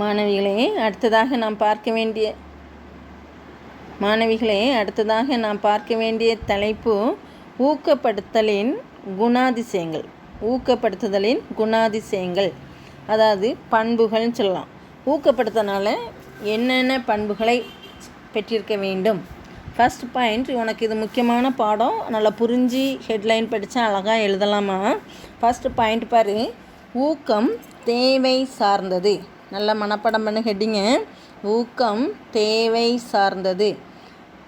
மாணவிகளே அடுத்ததாக நாம் பார்க்க வேண்டிய மாணவிகளே அடுத்ததாக நாம் பார்க்க வேண்டிய தலைப்பு ஊக்கப்படுத்தலின் குணாதிசயங்கள். ஊக்கப்படுத்துதலின் குணாதிசயங்கள். அதாவது பண்புகள்னு சொல்லலாம். ஊக்கப்படுத்தினால என்னென்ன பண்புகளை பெற்றிருக்க வேண்டும்? ஃபஸ்ட் பாயிண்ட் உனக்கு இது முக்கியமான பாடம். நல்லா புரிஞ்சு ஹெட்லைன் படித்தா அழகாக எழுதலாமா? ஃபஸ்ட்டு பாயிண்ட் பாரு. ஊக்கம் தேவை சார்ந்தது. நல்ல மனப்படம் பண்ண ஹெட்டிங்க ஊக்கம் தேவை சார்ந்தது.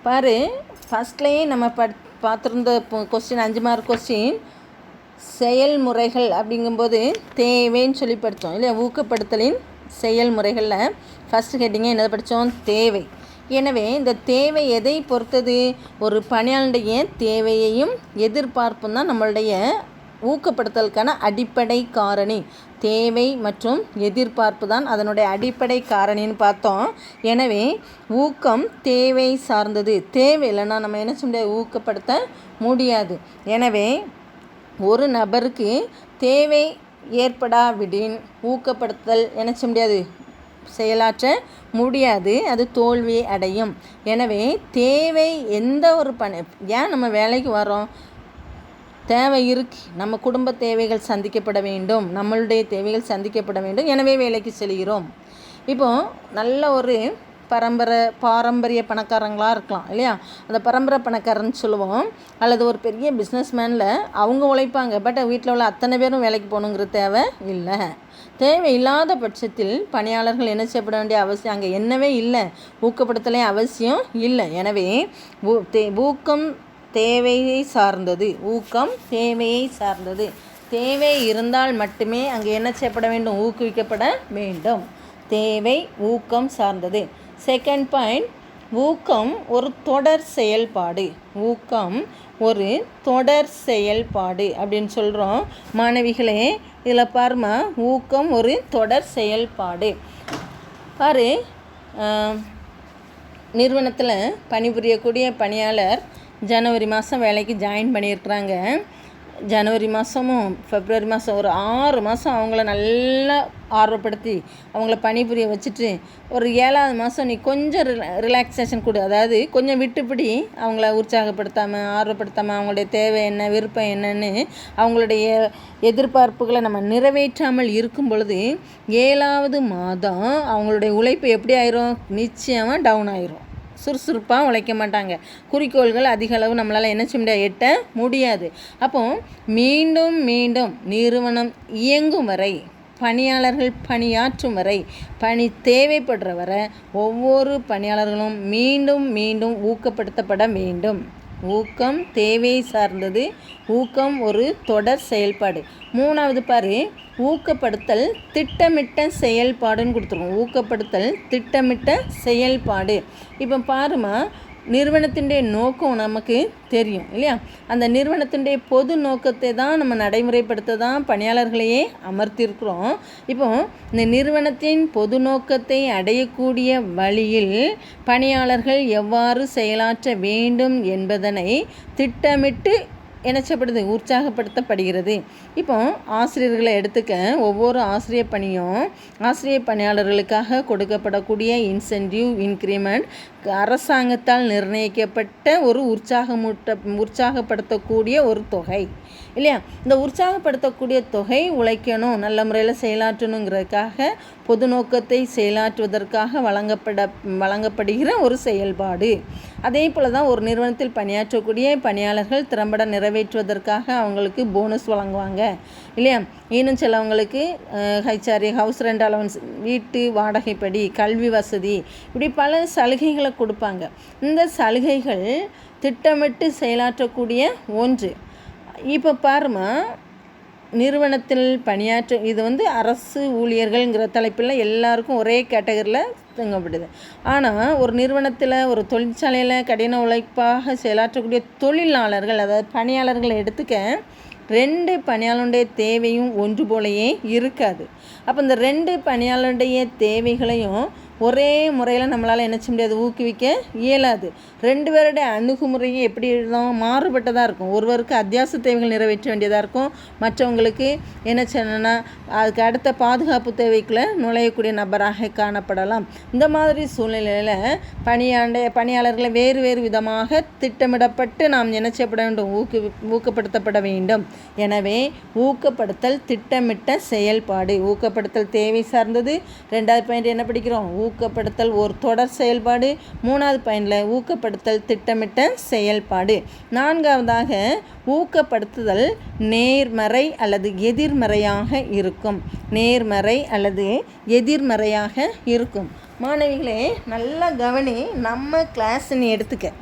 பாரு ஃபஸ்ட்லேயே நம்ம பட் பார்த்துருந்த கொஸ்டின் அஞ்சு மார்க் கொஸ்டின் செயல்முறைகள் அப்படிங்கும்போது தேவைன்னு சொல்லி படித்தோம் இல்லையா? ஊக்கப்படுத்தலின் செயல்முறைகளில் ஃபஸ்ட் ஹெட்டிங்கே என்ன படித்தோம்? தேவை. எனவே இந்த தேவை எதை பொறுத்தது? ஒரு பணியாளருடைய தேவையையும் எதிர்பார்ப்பும் தான் நம்மளுடைய ஊக்கப்படுத்தலுக்கான அடிப்படை காரணி. தேவை மற்றும் எதிர்பார்ப்பு தான் அதனுடைய அடிப்படை காரணின்னு பார்த்தோம். எனவே ஊக்கம் தேவை சார்ந்தது. தேவை இல்லைன்னா நம்ம என்ன சொல்ல முடியாது? ஊக்கப்படுத்த முடியாது. எனவே ஒரு நபருக்கு தேவை ஏற்படாவிடின் ஊக்கப்படுத்தல் என்ன செய்ய முடியாது? செயலாற்ற முடியாது. அது தோல்வி அடையும். எனவே தேவை எந்த ஒரு பணி ஏன் நம்ம வேலைக்கு வரோம் தேவை இருக்கு. நம்ம குடும்ப தேவைகள் சந்திக்கப்பட வேண்டும். நம்மளுடைய தேவைகள் சந்திக்கப்பட வேண்டும். எனவே வேலைக்கு செல்கிறோம். இப்போ நல்ல ஒரு பரம்பரை பாரம்பரிய பணக்காரங்களாக இருக்கலாம் இல்லையா? அந்த பரம்பரை பணக்காரன்னு சொல்லுவோம். அல்லது ஒரு பெரிய பிஸ்னஸ்மேனில் அவங்க உழைப்பாங்க. பட் வீட்டில் உள்ள அத்தனை பேரும் வேலைக்கு போகணுங்கிற தேவை இல்லை. தேவை இல்லாத பட்சத்தில் பணியாளர்கள் என்ன செய்யப்பட வேண்டிய அவசியம்? அங்கே என்னவே இல்லை. ஊக்கப்படுத்தலே அவசியம் இல்லை. எனவே ஊக்கம் தேவையை சார்ந்தது. ஊக்கம் தேவையை சார்ந்தது. தேவை இருந்தால் மட்டுமே அங்கே என்ன செய்யப்பட வேண்டும்? ஊக்குவிக்கப்பட வேண்டும். தேவை ஊக்கம் சார்ந்தது. செகண்ட் பாயிண்ட் ஊக்கம் ஒரு தொடர் செயல்பாடு. ஊக்கம் ஒரு தொடர் செயல்பாடு அப்படின்னு சொல்கிறோம் மாணவிகளே இதில் பாருமா ஊக்கம் ஒரு தொடர் செயல்பாடு. பாரு நிறுவனத்தில் பணிபுரியக்கூடிய பணியாளர் ஜனவரி மாதம் வேலைக்கு ஜாயின் பண்ணியிருக்கிறாங்க. ஜனவரி மாதமும் ஃபெப்ரவரி மாதம் ஒரு ஆறு மாதம் அவங்கள நல்லா ஆர்வப்படுத்தி அவங்கள பணிபுரிய வச்சுட்டு ஒரு ஏழாவது மாதம் நீ கொஞ்சம் ரிலா ரிலாக்ஸேஷன் கொடு. அதாவது கொஞ்சம் விட்டுப்பிடி அவங்கள உற்சாகப்படுத்தாமல் ஆர்வப்படுத்தாமல் அவங்களுடைய தேவை என்ன விருப்பம் என்னன்னு அவங்களுடைய எதிர்பார்ப்புகளை நம்ம நிறைவேற்றாமல் இருக்கும் பொழுது ஏழாவது மாதம் அவங்களுடைய உழைப்பு எப்படி ஆயிரும்? நிச்சயமாக டவுன் ஆயிரும். சுறுசுறுப்பாக உழைக்க மாட்டாங்க. குறிக்கோள்கள் அதிக அளவு நம்மளால் என்ன செய்ய முடியாது? எட்ட முடியாது. அப்போ மீண்டும் மீண்டும் நிறுவனம் இயங்கும் வரை பணியாளர்கள் பணியாற்றும் வரை பணி தேவைப்படுற வரை ஒவ்வொரு பணியாளர்களும் மீண்டும் மீண்டும் ஊக்கப்படுத்தப்பட வேண்டும். ஊக்கம் தேவை சார்ந்தது. ஊக்கம் ஒரு தொடர் செயல்பாடு. மூணாவது பாரு ஊக்கப்படுத்தல் திட்டமிட்ட செயல்பாடுன்னு கொடுத்துருவோம் ஊக்கப்படுத்தல் திட்டமிட்ட செயல்பாடு. இப்போ பாருமா நிறுவனத்தினுடைய நோக்கம் நமக்கு தெரியும் இல்லையா? அந்த நிறுவனத்தினுடைய பொது நோக்கத்தை தான் நம்ம நடைமுறைப்படுத்த தான் பணியாளர்களையே அமர்த்திருக்கிறோம். இப்போ இந்த நிறுவனத்தின் பொது நோக்கத்தை அடையக்கூடிய வழியில் பணியாளர்கள் எவ்வாறு செயலாற்ற வேண்டும் என்பதனை திட்டமிட்டு எனச்சப்படுது உற்சாகப்படுத்தப்படுகிறது. இப்போ ஆசிரியர்களை எடுத்துக்க ஒவ்வொரு ஆசிரியர் பணியும் ஆசிரியர் பணியாளர்களுக்காக கொடுக்கப்படக்கூடிய இன்சென்டிவ் இன்க்ரிமெண்ட் அரசாங்கத்தால் நிர்ணயிக்கப்பட்ட ஒரு உற்சாகமூட்ட உற்சாகப்படுத்தக்கூடிய ஒரு தொகை இல்லையா? இந்த உற்சாகப்படுத்தக்கூடிய தொகை உழைக்கணும் நல்ல முறையில் செயலாற்றணுங்கிறதுக்காக பொது நோக்கத்தை செயலாற்றுவதற்காக வழங்கப்பட வழங்கப்படுகிற ஒரு செயல்பாடு. அதே போல் தான் ஒரு நிறுவனத்தில் பணியாற்றக்கூடிய பணியாளர்கள் திறம்பட நிறைவேற்றுவதற்காக அவங்களுக்கு போனஸ் வழங்குவாங்க. இல்லையா? இன்னும் சிலவங்களுக்கு ஹைச்சாரி ஹவுஸ் ரெண்ட் அலவன்ஸ் வீட்டு வாடகைப்படி கல்வி வசதி இப்படி பல சலுகைகளை கொடுப்பாங்க. இந்த சலுகைகள் திட்டமிட்டு செயலாற்றக்கூடிய ஒன்று. இப்போ பாருமா நிறுவனத்தில் பணியாற்ற இது வந்து அரசு ஊழியர்கள்ங்கிற தலைப்பில் எல்லாருக்கும் ஒரே கேட்டகரியில் தங்கப்படுது. ஆனால் ஒரு நிறுவனத்தில் ஒரு தொழிற்சாலையில் கடின உழைப்பாக செயலாற்றக்கூடிய தொழிலாளர்கள் அதாவது பணியாளர்களை எடுத்துக்க ரெண்டு பணியாளருடைய தேவையும் ஒன்று போலையே இருக்காது. அப்போ இந்த ரெண்டு பணியாளருடைய தேவைகளையும் ஒரே முறையில் நம்மளால் என்ன செய்ய முடியாது ஊக்குவிக்க இயலாது. ரெண்டு பேருடைய அணுகுமுறையும் எப்படி இருக்கும் மாறுபட்டதாக இருக்கும். ஒருவருக்கு அத்தியாவசிய தேவைகள் நிறைவேற்ற வேண்டியதாக இருக்கும். மற்றவங்களுக்கு என்ன செய்யணும்னா அதுக்கு அடுத்த பாதுகாப்பு தேவைக்குள்ளே நுழையக்கூடிய நபராக காணப்படலாம். இந்த மாதிரி சூழ்நிலையில் பணியாண்ட பணியாளர்களை வேறு வேறு விதமாக திட்டமிடப்பட்டு நாம் என்ன செய்யப்பட வேண்டும் ஊக்கு ஊக்கப்படுத்தப்பட வேண்டும். எனவே ஊக்கப்படுத்தல் திட்டமிட்ட செயல்பாடு. ஊக்கப்படுத்தல் தேவை சார்ந்தது. ரெண்டாவது பாயிண்ட் என்ன படிக்கிறோம்? ஊ ஊக்கப்படுத்தல் ஒரு தொடர் செயல்பாடு. மூணாவது பாயிண்டில் ஊக்கப்படுத்தல் திட்டமிட்ட செயல்பாடு. நான்காவதாக ஊக்கப்படுத்துதல் நேர்மறை அல்லது எதிர்மறையாக இருக்கும். நேர்மறை அல்லது எதிர்மறையாக இருக்கும். மாணவிகளே நல்லா கவனி. நம்ம கிளாஸ்ன்னு எடுத்துக்க.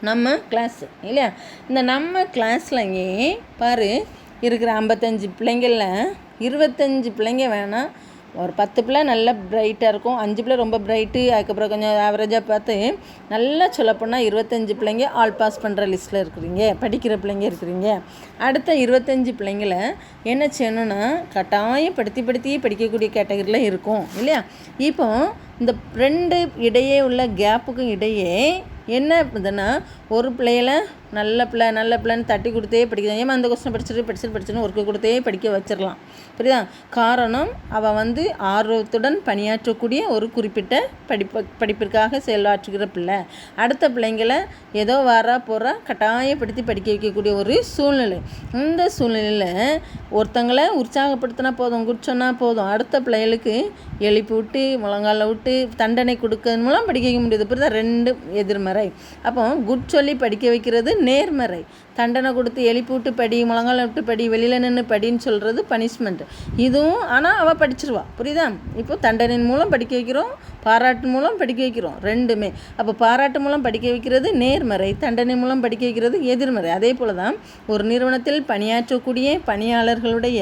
நம்ம கிளாஸு இல்லையா? இந்த நம்ம கிளாஸ்லையே பாரு இருக்கிற ஐம்பத்தஞ்சு பிள்ளைங்களில் இருபத்தஞ்சி பிள்ளைங்க வேணாம் ஒரு பத்து பிள்ளை நல்லா பிரைட்டாக இருக்கும். அஞ்சு பிள்ளை ரொம்ப பிரைட்டு அதுக்கப்புறம் கொஞ்சம் ஆவரேஜாக பார்த்து நல்லா சொல்லப்போனால் இருபத்தஞ்சி பிள்ளைங்க ஆல் பாஸ் பண்ணுற லிஸ்ட்டில் இருக்கிறீங்க. படிக்கிற பிள்ளைங்க இருக்கிறீங்க. அடுத்த இருபத்தஞ்சி பிள்ளைங்கள என்ன செய்யணும்னா கட்டாயம் படுத்தி படுத்தி படிக்கக்கூடிய கேட்டகரியில் இருக்கும். இல்லையா? இப்போ இந்த ரெண்டு இடையே உள்ள கேப்புக்கும் இடையே என்ன இதுன்னா ஒரு பிள்ளையில நல்ல பிள்ளை நல்ல பிள்ளைன்னு தட்டி கொடுத்தே படிக்கிறான். ஏமா அந்த கொஸ்டின் படிச்சுட்டு படிச்சுட்டு படிச்சுன்னு ஒர்க்கு கொடுத்தே படிக்க வச்சிடலாம். புரியுதா? காரணம் அவள் வந்து ஆர்வத்துடன் பணியாற்றக்கூடிய ஒரு குறிப்பிட்ட படிப்பு படிப்பிற்காக செயலாற்றுகிற பிள்ளை. அடுத்த பிள்ளைங்களை ஏதோ வாரா போகிறா கட்டாயப்படுத்தி படிக்க வைக்கக்கூடிய ஒரு சூழ்நிலை. இந்த சூழ்நிலையில் ஒருத்தங்களை உற்சாகப்படுத்தினா போதும் குட் சொன்னால் போதும். அடுத்த பிள்ளைகளுக்கு எழுப்பி விட்டு முழங்கால விட்டு தண்டனை கொடுக்கறது மூலம் படிக்க வைக்க முடியாது. புரியுதா? ரெண்டு எதிர்மறை. அப்போ குட் சொல்லி படிக்க வைக்கிறது நேர்மறை. தண்டனை கொடுத்து எழுப்பி விட்டு படி முழங்கால விட்டு படி வெளியில் நின்று படின்னு சொல்கிறது பனிஷ்மெண்ட் இதுவும் ஆனால் அவள் படிச்சிருவா. புரியுதா? இப்போ தண்டனையின் மூலம் படிக்க வைக்கிறோம் பாராட்டு மூலம் படிக்க வைக்கிறோம் ரெண்டுமே. அப்போ பாராட்டு மூலம் படிக்க வைக்கிறது நேர்மறை தண்டனை மூலம் படிக்க வைக்கிறது எதிர்மறை. அதே போல் தான் ஒரு நிறுவனத்தில் பணியாற்றக்கூடிய பணியாளர்களுடைய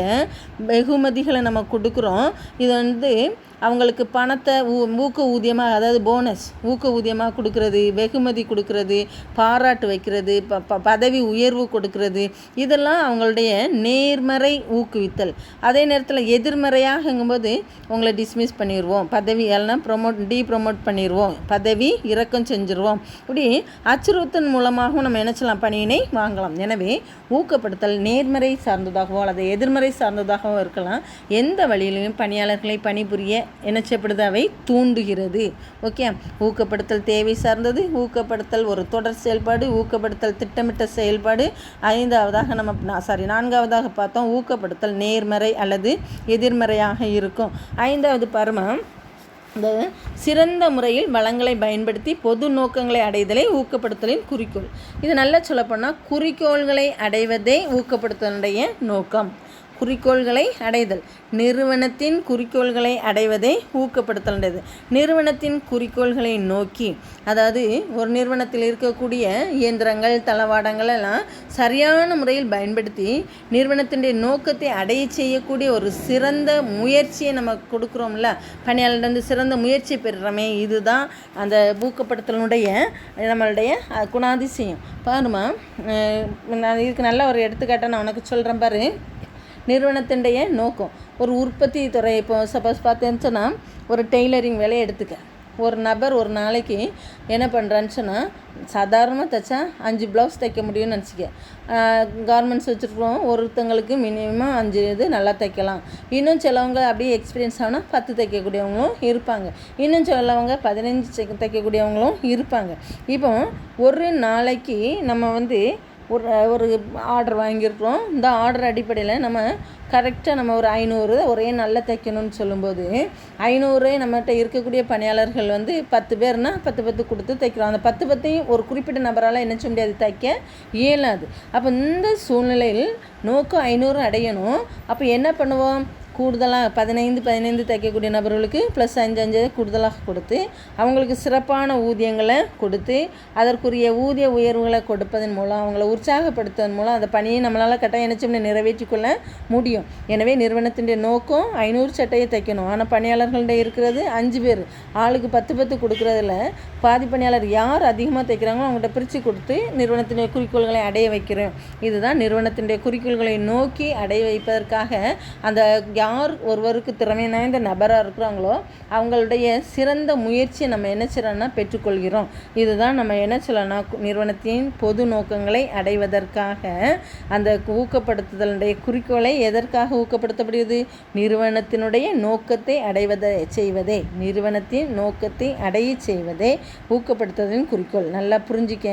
வெகுமதிகளை நம்ம கொடுக்குறோம். இது வந்து அவங்களுக்கு பணத்தை ஊ ஊக்க ஊதியமாக அதாவது போனஸ் ஊக்க ஊதியமாக கொடுக்கறது வெகுமதி கொடுக்கறது பாராட்டு வைக்கிறது ப ப பதவி உயர்வு கொடுக்கறது. இதெல்லாம் அவங்களுடைய நேர்மறை ஊக்குவித்தல். அதே நேரத்தில் எதிர்மறையாகும்போது உங்களை டிஸ்மிஸ் பண்ணிடுவோம் பதவி எல்லாம் ப்ரொமோட் டீ ப்ரொமோட் பண்ணிடுவோம் பதவி இறக்கம் செஞ்சுருவோம். இப்படி அச்சுறுத்தல் மூலமாகவும் நம்ம நினச்சலாம் பணியினை வாங்கலாம். எனவே ஊக்கப்படுத்தல் நேர்மறை சார்ந்ததாகவோ அல்லது எதிர்மறை சார்ந்ததாகவும் இருக்கலாம். எந்த வழியிலையும் பணியாளர்களை பணிபுரிய என்ன அவை தூண்டுகிறது. ஓகே? ஊக்கப்படுத்தல் தேவை சார்ந்தது ஊக்கப்படுத்தல் ஒரு தொடர் செயல்பாடு ஊக்கப்படுத்தல் திட்டமிட்ட செயல்பாடு ஐந்தாவதாக நம்ம சாரி நான்காவதாக பார்த்தோம் ஊக்கப்படுத்தல் நேர்மறை அல்லது எதிர்மறையாக இருக்கும். ஐந்தாவது பருமம் இந்த சிறந்த முறையில் வளங்களை பயன்படுத்தி பொது நோக்கங்களை அடைதலை ஊக்கப்படுத்தலின் குறிக்கோள். இது நல்லா சொல்லப்போனால் குறிக்கோள்களை அடைவதே ஊக்கப்படுத்தலுடைய நோக்கம். குறிக்கோள்களை அடைதல். நிறுவனத்தின் குறிக்கோள்களை அடைவதை ஊக்கப்படுத்தலன்றது. நிறுவனத்தின் குறிக்கோள்களை நோக்கி அதாவது ஒரு நிறுவனத்தில் இருக்கக்கூடிய இயந்திரங்கள் தளவாடங்கள் எல்லாம் சரியான முறையில் பயன்படுத்தி நிறுவனத்தினுடைய நோக்கத்தை அடைய செய்யக்கூடிய ஒரு சிறந்த முயற்சியை நம்ம கொடுக்குறோம்ல. பணியாளர்ந்து சிறந்த முயற்சி பெறுறோமே இதுதான் அந்த ஊக்கப்படுத்தலுடைய நம்மளுடைய குணாதிசயம். பாருமா நான் இதுக்கு நல்ல ஒரு எடுத்துக்காட்டை நான் உனக்கு சொல்கிறேன் பாரு. நிறுவனத்தினுடைய நோக்கம். ஒரு உற்பத்தி துறை இப்போ சப்போஸ் பார்த்தேன்னு சொன்னால் ஒரு டெய்லரிங் வேலையை எடுத்துக்க. ஒரு நபர் ஒரு நாளைக்கு என்ன பண்ணுறான்னு சொன்னால் சாதாரணமாக தைச்சா அஞ்சு ப்ளவுஸ் தைக்க முடியும்னு நினச்சிக்க. கார்மெண்ட்ஸ் வச்சுருக்கோம் ஒருத்தங்களுக்கு மினிமம் அஞ்சு இது நல்லா தைக்கலாம். இன்னும் சிலவங்க அப்படியே எக்ஸ்பீரியன்ஸ் ஆனால் பத்து தைக்கக்கூடியவங்களும் இருப்பாங்க. இன்னும் சிலவங்க பதினஞ்சு தைக்கக்கூடியவங்களும் இருப்பாங்க. இப்போ ஒரு நாளைக்கு நம்ம வந்து ஒரு ஒரு ஆர்டர் வாங்கியிருக்கிறோம். இந்த ஆர்டர் அடிப்படையில் நம்ம கரெக்டாக நம்ம ஒரு ஐநூறு ஒரே நல்லா தைக்கணும்னு சொல்லும்போது ஐநூறு நம்மகிட்ட இருக்கக்கூடிய பணியாளர்கள் வந்து பத்து பேர்னா பத்து பத்து கொடுத்து தைக்கிறோம் அந்த பத்து பத்தையும் ஒரு குறிப்பிட்ட நபரால் என்ன செய்ய முடியாது தைக்க இயலாது. அப்போ இந்த சூழ்நிலையில் நோக்கம் ஐநூறு அடையணும். அப்போ என்ன பண்ணுவோம்? கூடுதலாக பதினைந்து பதினைந்து தைக்கக்கூடிய நபர்களுக்கு ப்ளஸ் அஞ்சு அஞ்சு கூடுதலாக கொடுத்து அவங்களுக்கு சிறப்பான ஊதியங்களை கொடுத்து அதற்குரிய ஊதிய உயர்வுகளை கொடுப்பதன் மூலம் அவங்கள உற்சாகப்படுத்துவதன் மூலம் அந்த பணியை நம்மளால் கட்டாய நினைச்சோம்னு நிறைவேற்றி கொள்ள முடியும். எனவே நிறுவனத்தினுடைய நோக்கம் ஐநூறு சட்டையை தைக்கணும் ஆனால் பணியாளர்கள்ட்ட இருக்கிறது அஞ்சு பேர். ஆளுக்கு பத்து பத்து கொடுக்குறதுல பாதி பணியாளர் யார் அதிகமாக தைக்கிறாங்களோ அவங்கள்ட்ட பிரித்து கொடுத்து நிறுவனத்தினுடைய குறிக்கோள்களை அடைய வைக்கிறோம் இதுதான் நிறுவனத்தினுடைய குறிக்கோள்களை நோக்கி அடைய வைப்பதற்காக அந்த யார் ஒருவருக்கு திறமை வாய்ந்த நபராக இருக்கிறாங்களோ அவங்களுடைய சிறந்த முயற்சியை நம்ம என்ன செய்யலாம்னா பெற்றுக்கொள்கிறோம். இதுதான் நம்ம என்ன சொல்லலாம் நிறுவனத்தின் பொது நோக்கங்களை அடைவதற்காக அந்த ஊக்கப்படுத்துதலுடைய குறிக்கோளை எதற்காக ஊக்கப்படுத்தப்படுகிறது? நிறுவனத்தினுடைய நோக்கத்தை அடைவதை செய்வதே நிறுவனத்தின் நோக்கத்தை அடைய செய்வதே ஊக்கப்படுத்துதலின் குறிக்கோள். நல்லா புரிஞ்சிக்க.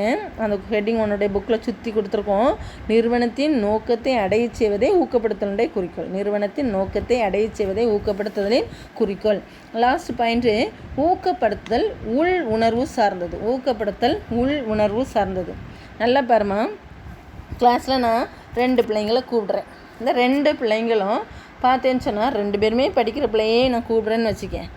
அந்த ஹெட்டிங் உன்னுடைய புக்கில் சுற்றி கொடுத்துருக்கோம். நிறுவனத்தின் நோக்கத்தை அடைய செய்வதே ஊக்கப்படுத்தலுடைய குறிக்கோள். நிறுவனத்தின் நோக்கத்தை அடைய செய்வதை ஊக்கப்படுத்துதலின் குறிக்கோள். லாஸ்ட் பாயிண்ட்டு ஊக்கப்படுத்துதல் உள் உணர்வு சார்ந்தது. ஊக்கப்படுத்தல் உள் உணர்வு சார்ந்தது. நல்லா பாருமா கிளாஸில் நான் ரெண்டு பிள்ளைங்கள கூப்பிட்றேன். இந்த ரெண்டு பிள்ளைங்களும் பார்த்தேன்னு சொன்னால் ரெண்டு பேருமே படிக்கிற பிள்ளையே நான் கூப்பிட்றேன்னு வச்சுக்கேன்.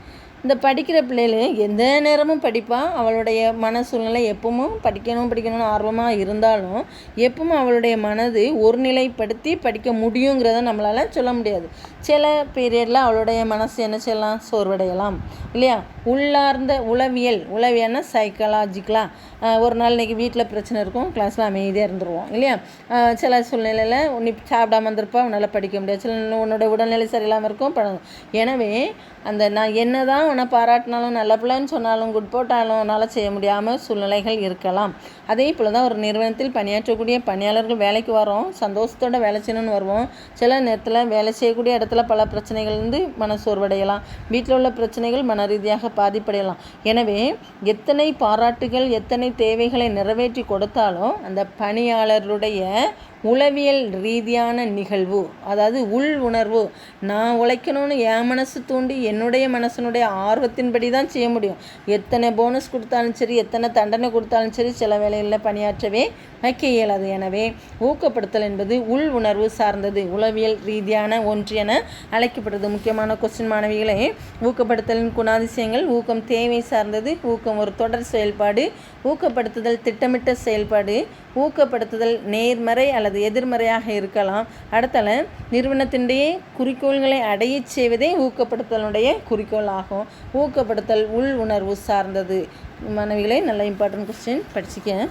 இந்த படிக்கிற பிள்ளைகள் எந்த நேரமும் படிப்பாள் அவளுடைய மன சூழ்நிலை எப்பவும் படிக்கணும் படிக்கணும்னு ஆர்வமாக இருந்தாலும் எப்பவும் அவளுடைய மனது ஒரு நிலைப்படுத்தி படிக்க முடியுங்கிறத நம்மளால் சொல்ல முடியாது. சில பீரியடில் அவளுடைய மனசு என்ன செய்யலாம்? சோர்வடையலாம் இல்லையா? உள்ளார்ந்த உளவியல் உளவியல்னா சைக்கலாஜிக்கலாக ஒரு நாள் இன்றைக்கி வீட்டில் பிரச்சனை இருக்கும் கிளாஸில் அமைதியாக இருந்துருவோம் இல்லையா? சில சூழ்நிலையில் நீ சாப்பிடாம இருந்திருப்பா உன்னால் படிக்க முடியாது. சில உன்னோட உடல்நிலை சரியில்லாமல் இருக்கும் பட எனவே அந்த நான் என்ன தான் உன்னை பாராட்டினாலும் நல்ல பிள்ளைன்னு சொன்னாலும் குட் போட்டாலும் உன்னால் செய்ய முடியாமல் சூழ்நிலைகள் இருக்கலாம். அதே போல் தான் ஒரு நிறுவனத்தில் பணியாற்றக்கூடிய பணியாளர்கள் வேலைக்கு வரோம். சந்தோஷத்தோட வேலை செய்யணும்னு வருவோம். சில நேரத்தில் வேலை செய்யக்கூடிய இடத்துல பல பிரச்சனைகள் வந்து மன சோர்வடையலாம் வீட்டில் உள்ள பிரச்சனைகள் மன ரீதியாக பாதிப்படையலாம். எனவே எத்தனை பாராட்டுகள் எத்தனை தேவைகளை நிறைவேற்றி கொடுத்தாலும் அந்த பணியாளர்களுடைய உளவியல் ரீதியான நிகழ்வு அதாவது உள் உணர்வு. நான் உழைக்கணும்னு என் மனசு தூண்டி என்னுடைய மனசனுடைய ஆர்வத்தின்படி தான் செய்ய முடியும். எத்தனை போனஸ் கொடுத்தாலும் சரி எத்தனை தண்டனை கொடுத்தாலும் சரி சில வேலைகளில் பணியாற்றவே வைக்க இயலாது. எனவே ஊக்கப்படுத்தல் என்பது உள் உணர்வு சார்ந்தது. உளவியல் ரீதியான ஒன்று என அழைக்கப்படுது. முக்கியமான கொஸ்டின் மாணவிகளை ஊக்கப்படுத்தலின் குணாதிசயங்கள் ஊக்கம் தேவை சார்ந்தது ஊக்கம் ஒரு தொடர் செயல்பாடு ஊக்கப்படுத்துதல் திட்டமிட்ட செயல்பாடு ஊக்கப்படுத்துதல் நேர்மறை அல்லது எதிர்மறையாக இருக்கலாம். அடுத்தல நிறுவனத்தினுடைய குறிக்கோள்களை அடையச் செய்வதே ஊக்கப்படுத்தலுடைய குறிக்கோள் ஆகும் ஊக்கப்படுத்தல் உள் உணர்வு சார்ந்தது. மாணவிகளே நல்ல இம்பார்ட்டன்ட் கொஸ்டின் படிச்சுக்க.